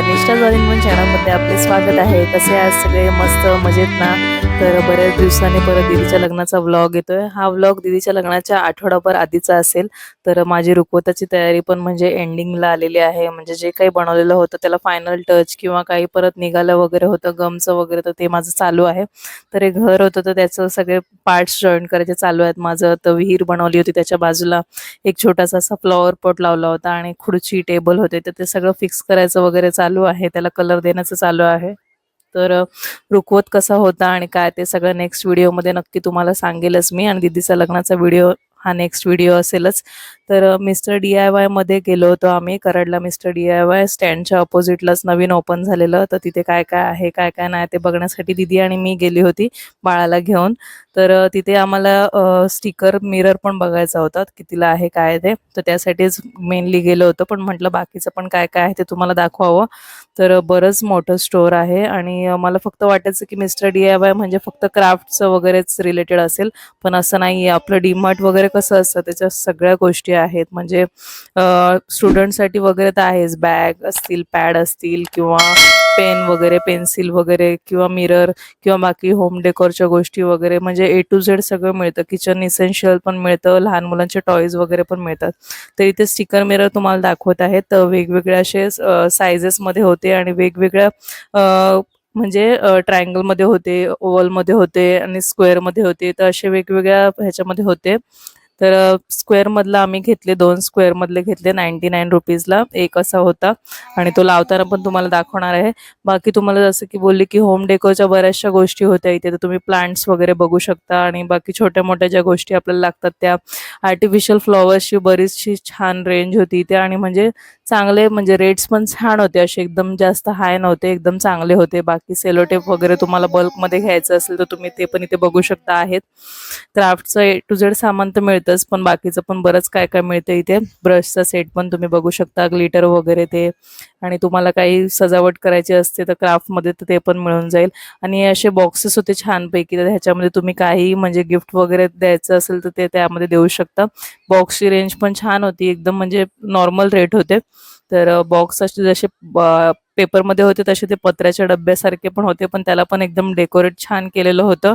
निष्ठा पण चॅनलमध्ये आपले स्वागत आहे. कसे आज सगळे? मस्त मजेत ना? तर बऱ्याच दिवसांनी परत दिदीच्या लग्नाचा व्लॉग येतोय. हा व्लॉग दिदीच्या लग्नाच्या आठवडाभर आधीचा असेल. तर माझी रुखवताची तयारी पण म्हणजे एंडिंगला आलेली आहे. म्हणजे जे काही बनवलेलं होतं त्याला फायनल टच किंवा काही परत निघालं वगैरे होतं गमचं वगैरे तर ते माझं चालू आहे. तर हे घर होतं तर त्याचं सगळे पार्ट्स जॉईन करायचे चालू आहेत. माझं तर विहीर बनवली होती त्याच्या बाजूला एक छोटासा असा फ्लॉवर पॉट लावला होता आणि खुर्ची टेबल होते तर ते सगळं फिक्स करायचं वगैरे चालू आहे. त्याला कलर देण्याचं चालू आहे. तर रुखवत कसा होता आणि काय ते सगळं नेक्स्ट व्हिडिओमध्ये नक्की तुम्हाला सांगेलच मी आणि दिदीचा लग्नाचा व्हिडिओ हा नेक्स्ट व्हिडिओ असेलच. तर मिस्टर डी आय वायमध्ये गेलो होतो आम्ही कराडला मिस्टर डी आय वाय स्टँडच्या ऑपोजिटलाच नवीन ओपन झालेलं. तर तिथे काय काय आहे काय काय नाही ते बघण्यासाठी दिदी आणि मी गेली होती बाळाला घेऊन. तर तिथे आम्हाला स्टिकर मिरर पण बघायचा होता कितीला आहे काय ते. तर त्यासाठीच मेनली गेलो होतो पण म्हटलं बाकीचं पण काय काय आहे ते तुम्हाला दाखवावं. तर बरंच मोठं स्टोअर आहे आणि मला फक्त वाटायचं की मिस्टर डी आय वाय म्हणजे फक्त क्राफ्टचं वगैरेच रिलेटेड असेल. पण असं नाही आहे आपलं डीमार्ट वगैरे कसं असतं त्याच्या सगळ्या गोष्टी आहेत. म्हणजे स्टुडंटसाठी वगैरे तर आहेच. बॅग असतील पॅड असतील किंवा पेन वगैरे पेन्सिल वगैरे किंवा मिरर किंवा बाकी होम डेकोरच्या गोष्टी वगैरे. म्हणजे ए टू झेड सगळं मिळतं. किचन इसेन्शियल पण मिळतं. लहान मुलांचे टॉईज वगैरे पण मिळतात. तर इथे स्टिकर मिरर तुम्हाला दाखवत आहेत. तर वेगवेगळ्या असे सायझेसमध्ये होते आणि वेगवेगळ्या म्हणजे ट्रायंगलमध्ये होते ओवलमध्ये होते आणि स्क्वेअरमध्ये होते. तर असे वेगवेगळ्या ह्याच्यामध्ये होते. तर स्क्वेअर मधला आम्ही घेतले दोन स्क्वेअर मधले घेतले नाईन्टी नाईन रुपीजला. एक असा होता आणि तो लावताना पण तुम्हाला दाखवणार आहे. बाकी तुम्हाला जसं की बोलले की होम डेकोच्या बऱ्याचशा गोष्टी होत्या इथे. तर तुम्ही प्लांट्स वगैरे बघू शकता आणि बाकी छोट्या मोठ्या ज्या गोष्टी आपल्याला लागतात त्या आर्टिफिशियल फ्लॉवर्सची बरीचशी छान रेंज होती इथे. आणि म्हणजे चांगले म्हणजे रेट्स पण छान होते असे एकदम जास्त हाय नव्हते एकदम चांगले होते. बाकी सेलोटेप वगैरे तुम्हाला बल्कमध्ये घ्यायचं असेल तर तुम्ही ते पण इथे बघू शकता आहेत. क्राफ्टचं ए टू झेड सामान तर मिळतंच पण बाकीचं पण बरंच काय काय मिळतं इथे. ब्रशचा सेट पण तुम्ही बघू शकता ग्लिटर वगैरे ते. आणि तुम्हाला काही सजावट करायची असते तर क्राफ्टमध्ये तर ते पण मिळून जाईल. आणि असे बॉक्सेस होते छानपैकी तर ह्याच्यामध्ये तुम्ही काही म्हणजे गिफ्ट वगैरे द्यायचं असेल तर ते त्यामध्ये देऊ शकता. बॉक्सची रेंज पण छान होती एकदम म्हणजे नॉर्मल रेट होते. तर बॉक्स असे जसे पेपरमध्ये होते तसे ते पत्र्याच्या डब्यासारखे पण होते पण त्याला पण एकदम डेकोरेट छान केलेलं होतं.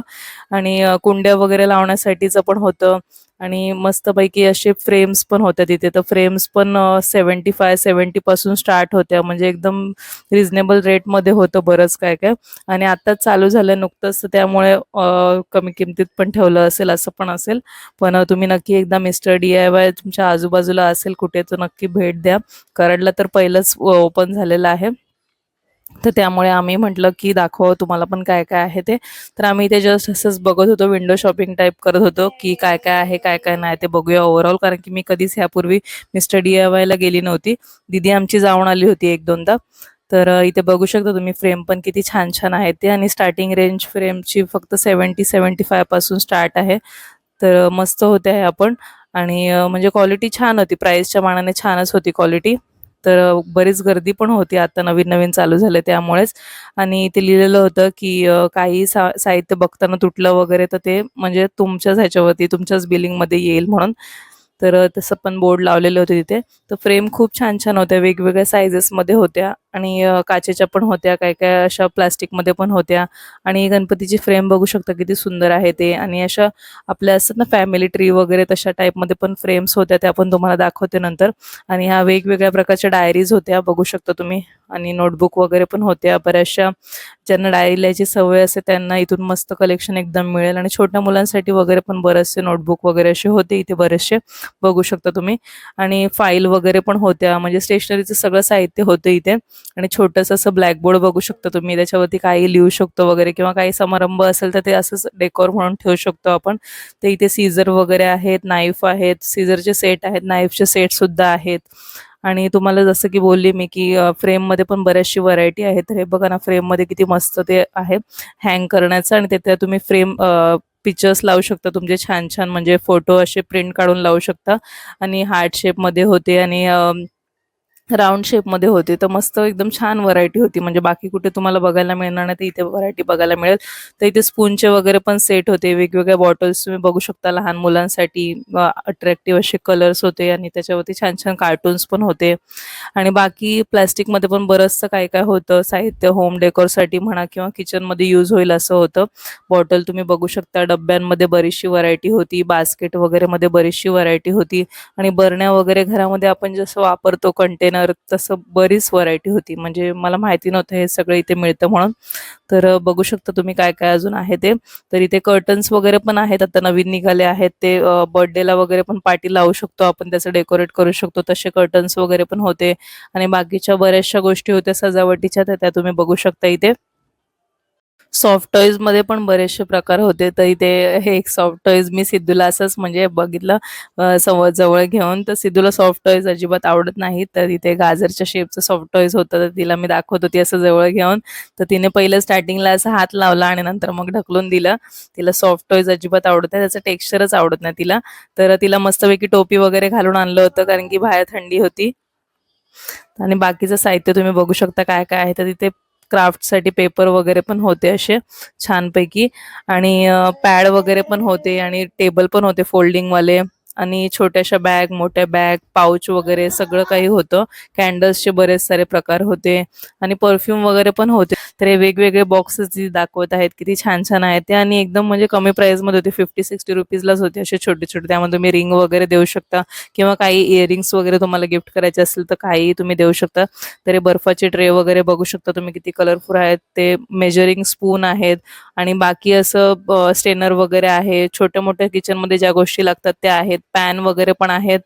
आणि कुंड्या वगैरे लावण्यासाठीचं पण होतं. आणि मस्तपैकी असे फ्रेम्स पण होत्या तिथे. तर फ्रेम्स पण सेवन्टी फाय सेवन्टी पासून स्टार्ट होत्या. म्हणजे एकदम रिझनेबल रेटमध्ये होतं बरंच काय काय. आणि आत्ताच चालू झालं नुकतंच त्यामुळे कमी किमतीत पण ठेवलं असेल असं पण असेल. पण तुम्ही नक्की एकदा मिस्टर डी आय वाय तुमच्या आजूबाजूला असेल कुठे तर नक्की भेट द्या. कराडला तर पहिलंच ओपन झालेलं आहे. तर त्यामुळे आम्ही म्हटलं की दाखव तुम्हाला पण काय काय आहे ते. तर आम्ही ते जस्ट असंच बघत होतो विंडो शॉपिंग टाईप करत होतो की काय काय आहे काय काय नाही ते बघूया ओव्हरऑल कारण की मी कधीच ह्यापूर्वी मिस्टर डी आय वायला गेली नव्हती. दिदी आमची जाऊन आली होती एक दोनदा. तर इथे बघू शकता तुम्ही फ्रेम पण किती छान छान आहेत ते. आणि स्टार्टिंग रेंज फ्रेमची फक्त सेवन्टी सेवन्टी फायपासून स्टार्ट आहे. तर मस्त होते आहे आपण आणि म्हणजे क्वालिटी छान होती. प्राईसच्या मानाने छानच होती क्वालिटी तर बरीच गर्दी पण होती. आता नवीन नवीन चालू झाले त्यामुळेच. आणि ते लिहिलेलं होतं की काही सा साहित्य बघताना तुटलं वगैरे तर ते म्हणजे तुमच्याच ह्याच्यावरती तुमच्याच बिलिंगमध्ये येईल म्हणून. तर तसं पण बोर्ड लावलेले होते तिथे. तर फ्रेम खूप छान छान होत्या. वेगवेगळ्या सायझेसमध्ये होत्या. आणि काचेच्या पण होत्या काय काय अशा प्लास्टिकमध्ये पण होत्या. आणि गणपतीची फ्रेम बघू शकता किती सुंदर आहे ते. आणि अशा आपल्या असतात ना फॅमिली ट्री वगैरे तशा टाईपमध्ये पण फ्रेम्स होत्या त्या पण तुम्हाला दाखवते नंतर. आणि ह्या वेगवेगळ्या प्रकारच्या डायरीज होत्या बघू शकता तुम्ही. आणि नोटबुक वगैरे पण होत्या. बऱ्याचशा ज्यांना डायरी लिहायची सवय असते त्यांना इथून मस्त कलेक्शन एकदम मिळेल. आणि छोट्या मुलांसाठी वगैरे पण बरेचसे नोटबुक वगैरे असे होते इथे बरेचसे. बघू शकता तुम्ही. आणि फाईल वगैरे पण होत्या. म्हणजे स्टेशनरीचं सगळं साहित्य होतं इथे. आणि छोटंसं असं ब्लॅकबोर्ड बघू शकता तुम्ही. त्याच्यावरती काही लिहू शकतो वगैरे किंवा काही समारंभ असेल तर ते असंच डेकोर म्हणून ठेवू शकतो आपण. ते इथे सीझर वगैरे आहेत नाईफ आहेत सीझरचे सेट आहेत नाईफचे सेट सुद्धा आहेत. आणि तुम्हाला जसं की बोलली मी की फ्रेममध्ये पण बऱ्याचशी व्हरायटी आहे तर हे बघा ना फ्रेममध्ये किती मस्त ते आहे. हँग करण्याचं आणि ते तुम्ही फ्रेम पिक्चर्स लावू शकता. तुमचे छान छान म्हणजे फोटो असे प्रिंट काढून लावू शकता. आणि हार्ट शेपमध्ये होते आणि राऊंड शेपमध्ये होते. तर मस्त एकदम छान व्हरायटी होती. म्हणजे बाकी कुठे तुम्हाला बघायला मिळणार नाही तर इथे व्हरायटी बघायला मिळेल. तर इथे स्पूनचे वगैरे पण सेट होते. वेगवेगळ्या बॉटल्स तुम्ही बघू शकता. लहान मुलांसाठी अट्रॅक्टिव्ह असे कलर्स होते आणि त्याच्यावरती छान छान कार्टून्स पण होते. आणि बाकी प्लॅस्टिकमध्ये पण बरंचसं काय काय होतं. साहित्य होम डेकोरसाठी म्हणा किंवा किचनमध्ये यूज होईल असं होतं. बॉटल तुम्ही बघू शकता. डब्यांमध्ये बरीचशी व्हरायटी होती. बास्केट वगैरे मध्ये बरीचशी व्हरायटी होती. आणि बरण्या वगैरे घरामध्ये आपण जसं वापरतो कंटेनर तसं बरीच व्हरायटी होती. म्हणजे मला माहिती नव्हतं हे सगळं इथे मिळतं म्हणून. तर बघू शकता तुम्ही काय काय अजून आहे ते. तर इथे कर्टन्स वगैरे पण आहेत. आता नवीन निघाले आहेत ते बर्थडेला वगैरे पण पार्टी लावू शकतो आपण. त्याचं डेकोरेट करू शकतो. तसे कर्टन्स वगैरे पण होते. आणि बाकीच्या बऱ्याचशा गोष्टी होत्या सजावटीच्या तर त्या तुम्ही बघू शकता इथे. सॉफ्ट टॉईजमध्ये पण बरेचसे प्रकार होते. तर इथे हे एक सॉफ्ट टॉईज मी सिद्धूला असंच म्हणजे बघितलं. समोर जवळ घेऊन. तर सिद्धूला सॉफ्ट टॉईज अजिबात आवडत नाही तर इथे गाजरच्या शेपचं सॉफ्ट टॉईज होतं. तर तिला मी दाखवत होती असं जवळ घेऊन. तर तिने पहिलं स्टार्टिंगला असं हात लावला आणि नंतर मग ढकलून दिलं. तिला सॉफ्ट टॉईज अजिबात आवडत नाही. त्याचं टेक्स्चरच आवडत नाही तिला. तर तिला मस्तपैकी टोपी वगैरे घालून आणलं होतं कारण की बाहेर थंडी होती. आणि बाकीचं साहित्य तुम्ही बघू शकता काय काय आहे. तर तिथे क्राफ्टसाठी पेपर वगैरे पण होते असे छानपैकी. आणि पॅड वगैरे पण होते आणि टेबल पण होते फोल्डिंगवाले. आणि छोट्याशा बॅग मोठ्या बॅग पाऊच वगैरे सगळं काही होतं. कॅन्डल्सचे बरेच सारे प्रकार होते. आणि परफ्यूम वगैरे पण होते. तर हे वेगवेगळे बॉक्सेस दाखवत आहेत किती छान छान आहेत. ते आणि एकदम म्हणजे कमी प्राईसमध्ये होते. फिफ्टी सिक्स्टी रुपीजलाच होते असे छोटे छोटे त्यामध्ये तुम्ही रिंग वगैरे देऊ शकता किंवा काही इयरिंग्स वगैरे तुम्हाला गिफ्ट करायचे असेल तर काही तुम्ही देऊ शकता. तर हे बर्फाचे ट्रे वगैरे बघू शकता तुम्ही किती कलरफुल आहेत. ते मेजरिंग स्पून आहेत आणि बाकी असं स्टेनर वगैरे आहे. छोट्या मोठ्या किचनमध्ये ज्या गोष्टी लागतात त्या आहेत. पॅन वगैरे पण आहेत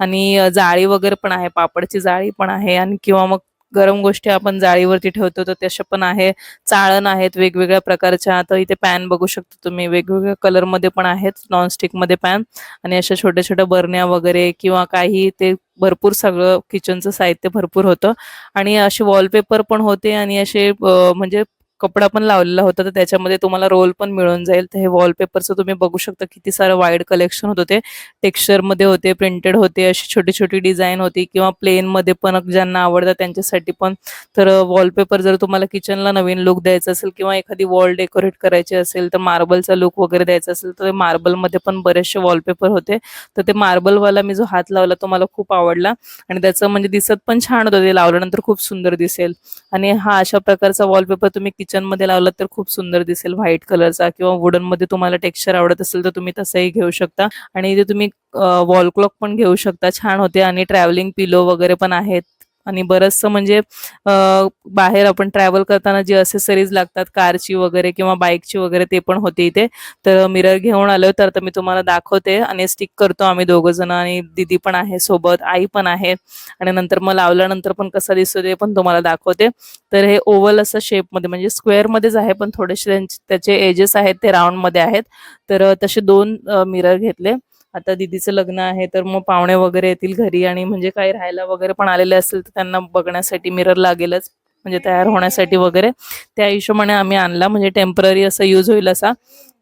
आणि जाळी वगैरे पण आहे. पापडची जाळी पण आहे आणि किंवा मग गरम गोष्टी आपण जाळीवरती ठेवतो तर तशा पण आहे. चाळण आहेत वेगवेगळ्या प्रकारच्या. आता इथे पॅन बघू शकता तुम्ही. वेगवेगळ्या कलरमध्ये पण आहेत नॉनस्टिकमध्ये पॅन. आणि अशा छोट्या छोट्या बरण्या वगैरे किंवा काही ते भरपूर सगळं किचनचं साहित्य भरपूर होतं. आणि असे वॉलपेपर पण होते आणि असे म्हणजे कपडा पण लावलेला होता तर त्याच्यामध्ये तुम्हाला रोल पण मिळून जाईल. तर हे वॉलपेपरचं तुम्ही बघू शकता किती सारं वाईड कलेक्शन होत होते. टेक्स्चरमध्ये होते प्रिंटेड होते अशी छोटी छोटी डिझाईन होती किंवा प्लेनमध्ये पण ज्यांना आवडतं त्यांच्यासाठी पण. तर वॉलपेपर जर तुम्हाला किचनला नवीन लुक द्यायचा असेल किंवा एखादी वॉल डेकोरेट करायची असेल तर मार्बलचा लुक वगैरे द्यायचा असेल तर मार्बलमध्ये पण बरेचसे वॉलपेपर होते. तर ते मार्बलवाला मी जो हात लावला तो मला खूप आवडला. आणि त्याचं म्हणजे दिसत पण छान होतं ते लावल्यानंतर खूप सुंदर दिसेल. आणि हा अशा प्रकारचा वॉलपेपर तुम्ही किचनमध्ये लावलं तर खूप सुंदर दिसेल. व्हाईट कलरचा किंवा वुडनमध्ये तुम्हाला टेक्स्चर आवडत असेल तर तुम्ही तसंही घेऊ शकता. आणि इथे तुम्ही वॉल क्लॉक पण घेऊ शकता. छान होते. आणि ट्रॅव्हलिंग पिलो वगैरे पण आहेत. आणि बरंचसं म्हणजे बाहेर आपण ट्रॅव्हल करताना जी असेसरीज लागतात कारची वगैरे किंवा बाईकची वगैरे ते पण होते इथे. तर मिरर घेऊन आलो तर मी तुम्हाला दाखवते आणि स्टिक करतो आम्ही दोघं जण आणि दिदी पण आहे सोबत आई पण आहे. आणि नंतर मग लावल्यानंतर पण कसा दिसतो ते पण तुम्हाला दाखवते. तर हे ओव्हल असं शेपमध्ये म्हणजे स्क्वेअरमध्येच आहे पण थोडेसे त्यांचे त्याचे एजेस आहेत ते राऊंडमध्ये आहेत. तर तसे दोन मिरर घेतले. आता दीदीचं लग्न आहे तर मग पाहुणे वगैरे येतील घरी आणि म्हणजे काही राहायला वगैरे पण आलेले असतील तर त्यांना बघण्यासाठी मिरर लागेलच म्हणजे तयार होण्यासाठी वगैरे. त्या हिशोबाने आम्ही आणला म्हणजे टेंपररी असं यूज होईल असा.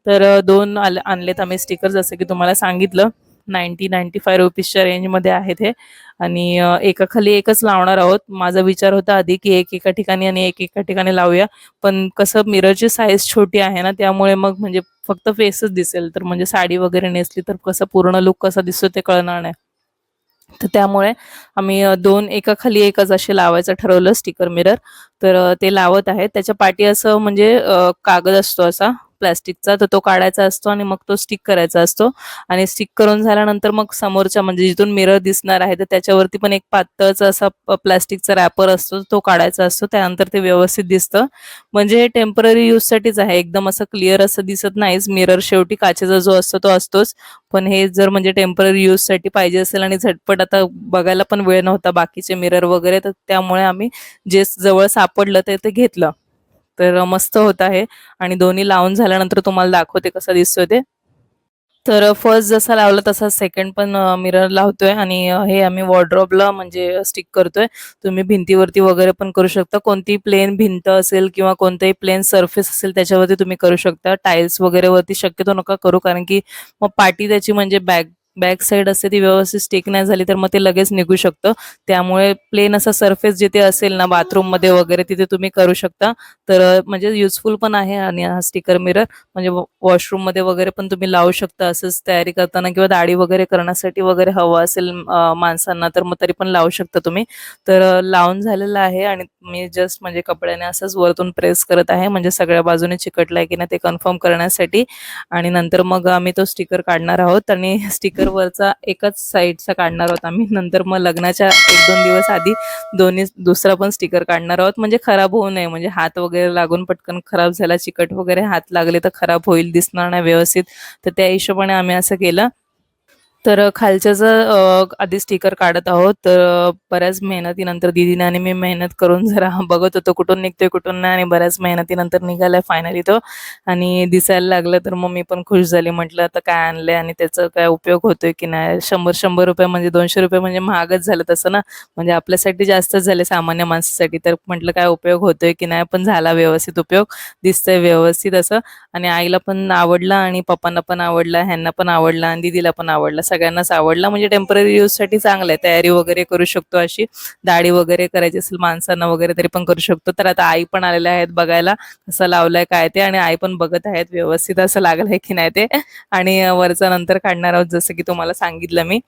तर दोन आणलेत आम्ही स्टिकर जसं की तुम्हाला सांगितलं. नाईन्टी नाईन्टी फाय रुपीजच्या रेंजमध्ये आहेत हे. आणि एका एकाखाली एकच लावणार आहोत. माझा विचार होता आधी की एक एका ठिकाणी आणि एक एका ठिकाणी लावूया. पण कसं मिररची साईज छोटी आहे ना त्यामुळे मग म्हणजे फक्त फेसच दिसेल. तर म्हणजे साडी वगैरे नेसली तर कसं पूर्ण लुक कसा दिसतो ते कळणार नाही. तर त्यामुळे आम्ही दोन दोन एकाखाली एकच असे लावायचं ठरवलं स्टिकर मिरर तर ते लावत आहे त्याच्या पाठी असं म्हणजे कागद असतो असा. प्लास्टिकचा तर तो काढायचा असतो आणि मग तो स्टिक करायचा असतो. आणि स्टिक करून झाल्यानंतर मग समोरच्या म्हणजे जिथून मिरर दिसणार आहे तर त्याच्यावरती पण एक पातळचा असा प्लास्टिकचा रॅपर असतो तो काढायचा असतो. त्यानंतर ते व्यवस्थित दिसतं. म्हणजे हे टेंपररी यूजसाठीच आहे. एकदम असं क्लिअर असं दिसत नाहीच. मिरर शेवटी काचेचा जो असतो तो असतोच. पण हे जर म्हणजे टेंपररी यूजसाठी पाहिजे असेल आणि झटपट आता बघायला पण वेळ नव्हता बाकीचे मिरर वगैरे तर त्यामुळे आम्ही जे जवळ सापडलं ते ते घेतलं. तर मस्त होत आहे. आणि दोन्ही लावून झाल्यानंतर तुम्हाला दाखवते कसा दिसतोय ते. तर फर्स्ट जसा लावला तसा सेकंड पण मिरर लावतोय आणि हे आम्ही वॉर्ड्रॉपला म्हणजे स्टिक करतोय. तुम्ही भिंतीवरती वगैरे पण करू शकता. कोणती प्लेन भिंत असेल किंवा कोणतेही प्लेन सरफेस असेल त्याच्यावरती तुम्ही करू शकता. टाईल्स वगैरे वरती शक्यतो नका करू. कारण की मग पाठी त्याची म्हणजे बॅक बॅक साईड असते ती व्यवस्थित स्टिक नाही झाली तर मग ते लगेच निघू शकतं. त्यामुळे प्लेन असा सरफेस जिथे असेल ना बाथरूममध्ये वगैरे तिथे तुम्ही करू शकता. तर म्हणजे युजफुल पण आहे आणि हा स्टिकर मिरर म्हणजे वॉशरूममध्ये वगैरे पण तुम्ही लावू शकता असंच तयारी करताना किंवा दाढी वगैरे करण्यासाठी वगैरे हवं असेल माणसांना तर मग तरी पण लावू शकता तुम्ही. तर लावून झालेलं आहे आणि मी जस्ट म्हणजे कपड्याने असंच वरतून प्रेस करत आहे. म्हणजे सगळ्या बाजूने चिकटलाय की नाही ते कन्फर्म करण्यासाठी. आणि नंतर मग आम्ही तो स्टिकर काढणार आहोत आणि स्टिकर वरचा एकच साईडचा काढणार आहोत आम्ही. नंतर मग लग्नाच्या एक दोन दिवस आधी दोन्ही दुसरा पण स्टिकर काढणार आहोत. म्हणजे खराब होऊ नये. म्हणजे हात वगैरे लागून पटकन खराब झाला चिकट वगैरे हात लागले तर खराब होईल दिसणार नाही व्यवस्थित. तर त्या हिशोबाने आम्ही असं केलं. तर अ, खालच्याचं आधी स्टिकर काढत आहोत तर बऱ्याच मेहनतीनंतर दिदीने आणि मी मेहनत करून जरा बघत होतो कुठून निघतोय कुठून नाही आणि बऱ्याच मेहनतीनंतर निघालाय फायनली तो. आणि दिसायला लागलं तर मग मी पण खुश झाली. म्हटलं आता काय आणलंय आणि त्याचा काय उपयोग होतोय की नाही? शंभर शंभर रुपये म्हणजे दोनशे रुपये म्हणजे महागच झालं तसं ना. म्हणजे आपल्यासाठी जास्तच झाले सामान्य माणसासाठी. तर म्हटलं काय उपयोग होतोय की नाही? पण झाला व्यवस्थित उपयोग. दिसतंय व्यवस्थित असं. आणि आईला पण आवडला आणि पप्पांना पण आवडला ह्यांना पण आवडला आणि दीदीला पण आवडला. सगळ्यांनाच आवडला. म्हणजे टेंपररी यूजसाठी चांगलं आहे. तयारी वगैरे करू शकतो अशी. दाढी वगैरे करायची असेल माणसांना वगैरे तरी पण करू शकतो. तर आता आई पण आलेल्या आहेत बघायला. कसं लावलंय काय ते. आणि आई पण बघत आहेत. व्यवस्थित असं लागलंय की नाही ते. आणि वरचा नंतर काढणार आहोत जसं की तुम्हाला सांगितलं मी.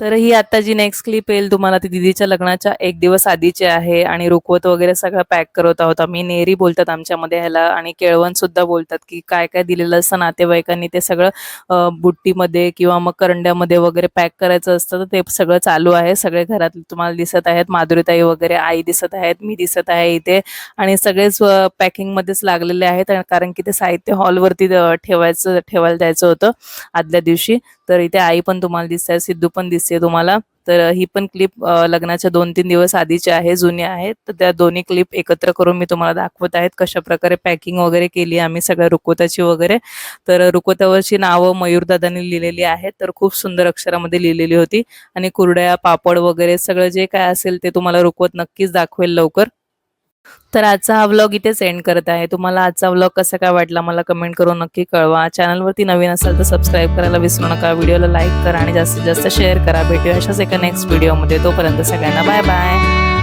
तर ही आता जी नेक्स्ट क्लिप येईल तुम्हाला ती दिदीच्या लग्नाच्या एक दिवस आधीची आहे आणि रुखवत वगैरे सगळं पॅक करत आहोत. आम्ही नेरी बोलतात आमच्यामध्ये ह्याला आणि केळवण सुद्धा बोलतात की काय काय दिलेलं असतं नातेवाईकांनी ते सगळं अ, बुट्टीमध्ये किंवा मग करंड्यामध्ये वगैरे पॅक करायचं असतं तर ते सगळं चालू आहे. सगळे घरात तुम्हाला दिसत आहेत. माधुरीताई वगैरे आई दिसत आहेत मी दिसत आहे इथे आणि सगळेच पॅकिंग मध्येच लागलेले आहेत कारण की ते साहित्य हॉलवरती ठेवायचं ठेवायला द्यायचं होतं आदल्या दिवशी. तर इथे आई पण तुम्हाला दिसते सिद्धू पण दिसत तुम्हाला. तर ही पण क्लिप लग्नाच्या दोन तीन दिवस आधीची आहे जुनी आहेत तर त्या दोन्ही क्लिप एकत्र करून मी तुम्हाला दाखवत आहेत कशा प्रकारे पॅकिंग वगैरे केली आम्ही सगळ्या रुकवताची वगैरे. तर रुकवतावरची नावं मयूरदादांनी लिहिलेली आहेत. तर खूप सुंदर अक्षरामध्ये लिहिलेली होती. आणि कुरड्या पापड वगैरे सगळं जे काय असेल ते तुम्हाला रुकवत नक्कीच दाखवेल लवकर. तर आजचा हा व्लॉग इथेच एंड करत आहे. तुम्हाला आजचा व्लॉग कसा काय वाटला मला कमेंट करून नक्की कळवा. चॅनलवरती नवीन असाल तर सबस्क्राईब करायला विसरू नका. व्हिडिओला लाईक करा आणि जास्तीत जास्त शेअर करा. भेटूया अशाच एका नेक्स्ट व्हिडिओमध्ये तोपर्यंत सगळ्यांना बाय बाय